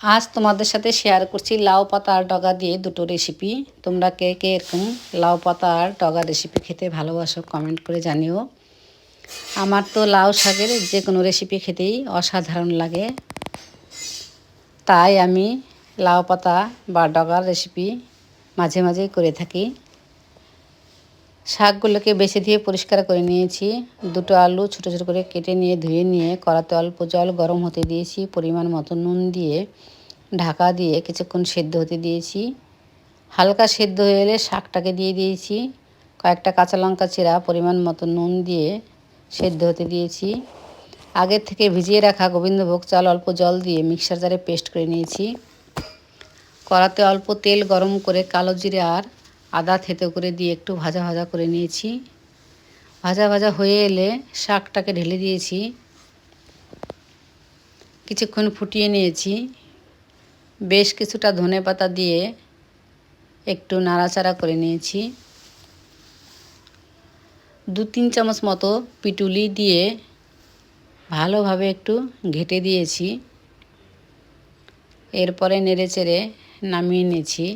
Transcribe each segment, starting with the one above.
আজ তোমাদের সাথে শেয়ার করছি লাউ পাতা আর ডগা দিয়ে দুটো রেসিপি তোমরা কে কে এরকম লাউ পাতা আর ডগা রেসিপি খেতে ভালোবাসো কমেন্ট করে জানিও। আমার তো লাউ শাকের যে কোনো রেসিপি খেতেই অসাধারণ লাগে। তাই আমি লাউ পাতা বা ডগার রেসিপি মাঝে মাঝেই করে থাকি। শাকগুলোকে বেছে দিয়ে পরিষ্কার করে নিয়েছি। দুটো আলু ছোটো ছোটো করে কেটে নিয়ে ধুয়ে নিয়ে কড়াতে অল্প জল গরম হতে দিয়েছি। পরিমাণ মতো নুন দিয়ে ঢাকা দিয়ে কিছুক্ষণ সেদ্ধ হতে দিয়েছি। হালকা সেদ্ধ হয়ে এলে শাকটাকে দিয়ে দিয়েছি। কয়েকটা কাঁচা লঙ্কা চেরা, পরিমাণ মতো নুন দিয়ে সেদ্ধ হতে দিয়েছি। আগের থেকে ভিজিয়ে রাখা গোবিন্দভোগ চাল অল্প জল দিয়ে মিক্সার জারে পেস্ট করে নিয়েছি। কড়াতে অল্প তেল গরম করে কালো জিরে আর আদা থেতো করে দিয়ে একটু ভাজা ভাজা করে নিয়েছি। ভাজা ভাজা হয়ে এলে শাকটাকে ঢেলে দিয়েছি। কিছুক্ষণ ফুটিয়ে নিয়েছি। বেশ কিছুটা ধনে পাতা দিয়ে একটু নাড়াচাড়া করে নিয়েছি। দু তিন চামচ মতো পিটুলি দিয়ে ভালোভাবে একটু ঘেটে দিয়েছি। এরপরে নেড়ে চেড়ে নামিয়ে নিয়েছি।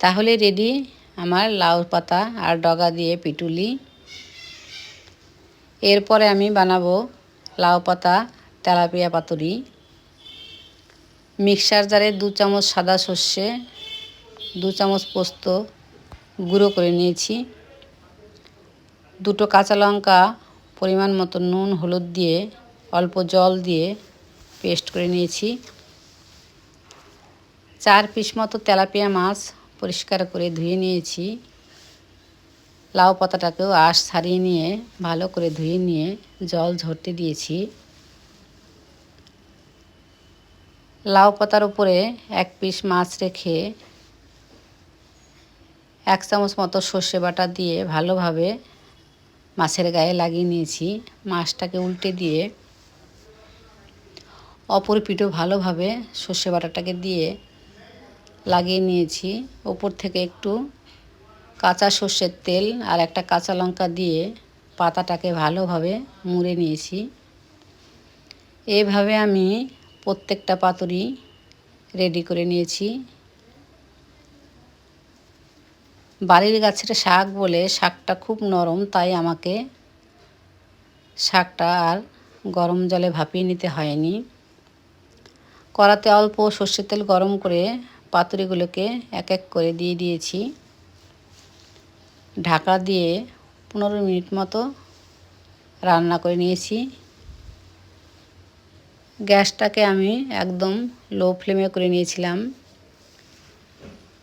তাহলে রেডি আমার লাউ পাতা আর ডগা দিয়ে পিটুলি। এরপরে আমি বানাবো লাউ পাতা, তেলাপিয়া পাতুরি। মিক্সার জারে দু চামচ সাদা সর্ষে, দু চামচ পোস্ত গুঁড়ো করে নিয়েছি। দুটো কাঁচা লঙ্কা, পরিমাণ মতো নুন, হলুদ দিয়ে, অল্প জল দিয়ে পেস্ট করে নিয়েছি। চার পিস মতো তেলাপিয়া মাছ পরিষ্কার করে ধুয়ে নিয়েছি। লাউ পাতাটাকেও আঁশ ছাড়িয়ে নিয়ে, ভালো করে ধুয়ে নিয়ে জল ঝরতে দিয়েছি। লাউ পাতার উপরে এক পিস মাছ রেখে এক চামচ মতো সর্ষে বাটা দিয়ে ভালোভাবে মাছের গায়ে লাগিয়ে নিয়েছি। মাছটাকে উল্টে দিয়ে অপর পিঠও ভালোভাবে সর্ষে বাটাটাকে দিয়ে লাগিয়ে নিয়েছি। ওপর থেকে একটু কাঁচা সর্ষের তেল আর একটা কাঁচা লঙ্কা দিয়ে পাতাটাকে ভালোভাবে মুড়ে নিয়েছি। এভাবে আমি প্রত্যেকটা পাতুরি রেডি করে নিয়েছি। বাড়ির গাছের শাক বলে শাকটা খুব নরম, তাই আমাকে শাকটা আর গরম জলে ভাপিয়ে নিতে হয়নি। কড়াতে অল্প সর্ষের তেল গরম করে পাতুরিগুলোকে এক এক করে দিয়ে দিয়েছি। ঢাকা দিয়ে পনেরো মিনিট মতো রান্না করে নিয়েছি। গ্যাসটাকে আমি একদম লো ফ্লেমে করে নিয়েছিলাম।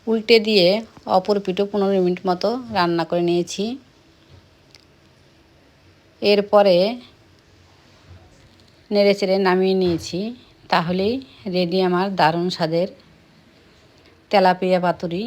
উল্টে দিয়ে অপর পিঠো পনেরো মিনিট মতো রান্না করে নিয়েছি। এরপরে নেড়ে চেড়ে নামিয়ে নিয়েছি। তাহলেই রেডি আমার দারুণ স্বাদের তেলাপিয়া পাতুরি।